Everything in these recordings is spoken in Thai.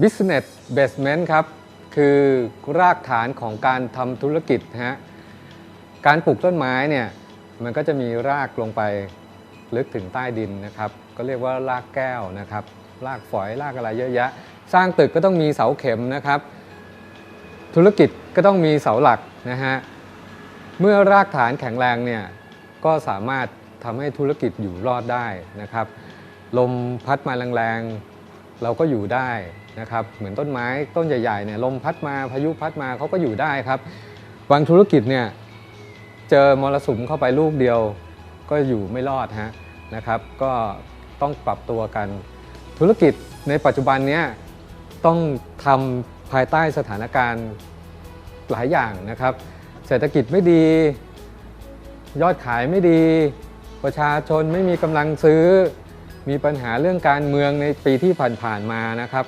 business basement ครับ คือรากฐานของการทำธุรกิจฮะการปลูกต้นไม้เนี่ยมันก็จะมีรากลงไปลึกถึงใต้ดินนะครับ ก็เรียกว่ารากแก้วนะครับ รากฝอยรากอะไรเยอะแยะ สร้างตึกก็ต้องมีเสาเข็มนะครับ ธุรกิจก็ต้องมีเสาหลักนะฮะเมื่อรากฐานแข็งแรงเนี่ยก็สามารถทำให้ธุรกิจอยู่รอดได้นะครับ ลมพัดมาแรงๆ เราก็อยู่ได้นะครับเหมือนต้นไม้ต้นใหญ่ๆเนี่ยลมพัดมาพายุพัดมาเขาก็อยู่ได้ครับบางธุรกิจเนี่ยเจอมรสุมเข้าไปลูกเดียว ก็อยู่ไม่รอดฮะนะครับ ก็ต้องปรับตัวกัน ธุรกิจในปัจจุบันเนี้ยต้องทำภายใต้สถานการณ์หลายอย่างนะครับ เศรษฐกิจไม่ดี ยอดขายไม่ดี ประชาชนไม่มีกำลังซื้อ มีปัญหาเรื่องการเมืองในปีที่ผ่านๆมานะครับ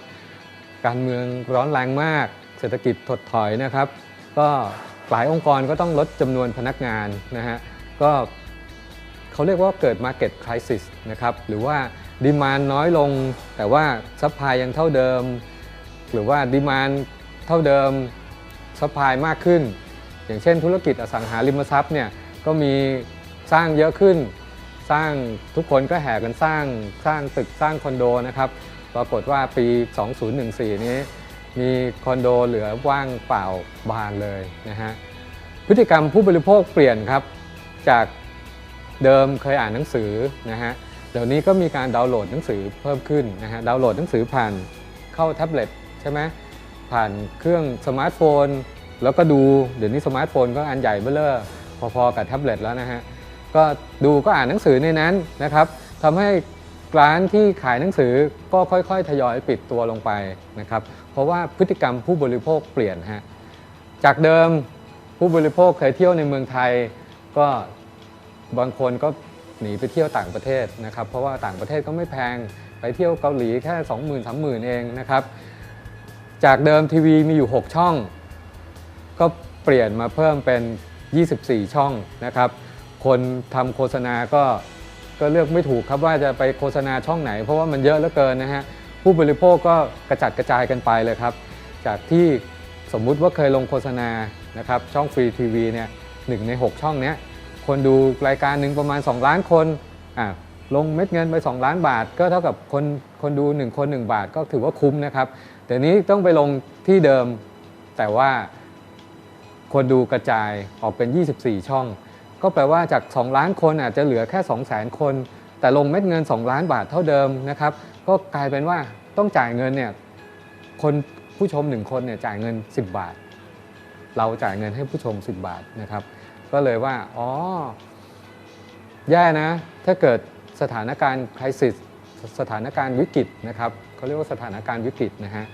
การเมืองร้อนแรงมาก เศรษฐกิจถดถอยนะครับ ก็หลายองค์กรก็ต้องลดจำนวนพนักงานนะฮะก็เขาเรียกว่าเกิด Market Crisis นะครับหรือว่าดีมานน้อยลง แต่ว่าซัพพลายยังเท่าเดิม หรือว่าดีมานเท่าเดิมซัพพลายมากขึ้น อย่างเช่นธุรกิจอสังหาริมทรัพย์เนี่ยก็มีสร้างเยอะขึ้น สร้างทุกคนก็แห่กันสร้างสร้างตึกสร้างคอนโดนะครับปรากฏว่าปี 2014 นี้ มีคอนโดเหลือว่างเปล่าบานเลยนะฮะพฤติกรรมผู้บริโภคเปลี่ยนครับ จากเดิมเคยอ่านหนังสือนะฮะเดี๋ยวนี้ก็มีการดาวน์โหลดหนังสือเพิ่มขึ้นนะฮะดาวน์โหลดหนังสือผ่านเข้าแท็บเล็ตใช่ไหมผ่านเครื่องสมาร์ทโฟน แล้วก็ดูเดี๋ยวนี้สมาร์ทโฟนก็อันใหญ่เบ้อเร่อพอๆกับแท็บเล็ตแล้วนะฮะ ก็ดูก็อ่านหนังสือในนั้นนะครับทำให้ร้านที่ขายหนังสือก็ค่อยๆ ทยอยปิดตัวลงไปนะครับ เพราะว่าพฤติกรรมผู้บริโภคเปลี่ยนฮะจากเดิมผู้บริโภคเคยเที่ยวในเมืองไทย ก็บางคนก็หนีไปเที่ยวต่างประเทศนะครับ เพราะว่าต่างประเทศก็ไม่แพงไปเที่ยวเกาหลีแค่ 20,000 30,000 เองนะครับ จากเดิมทีวีมีอยู่ 6 ช่อง ก็เปลี่ยนมาเพิ่มเป็น 24 ช่องนะครับ คนทำโฆษณาก็ก็เลือกไม่ถูกครับว่าจะไปโฆษณาช่องไหน เพราะว่ามันเยอะเหลือเกินนะฮะผู้บริโภคก็กระจัดกระจายกันไปเลยครับ จากที่สมมุติว่าเคยลงโฆษณานะครับช่องฟรีทีวีเนี่ยหนึ่งใน 6 ช่องเนี้ยคนดูรายการหนึ่งประมาณ 2 ล้านคนอะลงเม็ดเงินไป 2 ล้านบาท ก็เท่ากับคนคนดู 1 คน 1 บาทก็ถือว่าคุ้มนะครับแต่นี้ต้องไปลงที่เดิมแต่ว่าคนดูกระจายออกเป็น 24 ช่อง ก็แปลว่าจาก 2 ล้านคนอาจจะเหลือแค่ 2 0 0 0 0 0 คน แต่ลงเม็ดเงิน 2 ล้านบาทเท่าเดิมนะครับ ก็กลายเป็นว่าต้องจ่ายเงินเนี่ยคนผู้ชม 1 คนเนี่ยจ่ายเงิน 10 บาท เราจ่ายเงินให้ผู้ชม 10 บาทนะครับ ก็เลยว่าอ๋อแย่นะ ถ้าเกิดสถานการณ์คริสิสสถานการณ์วิกฤตนะครับเขาเรียกว่าสถานการณ์วิกฤตนะฮะ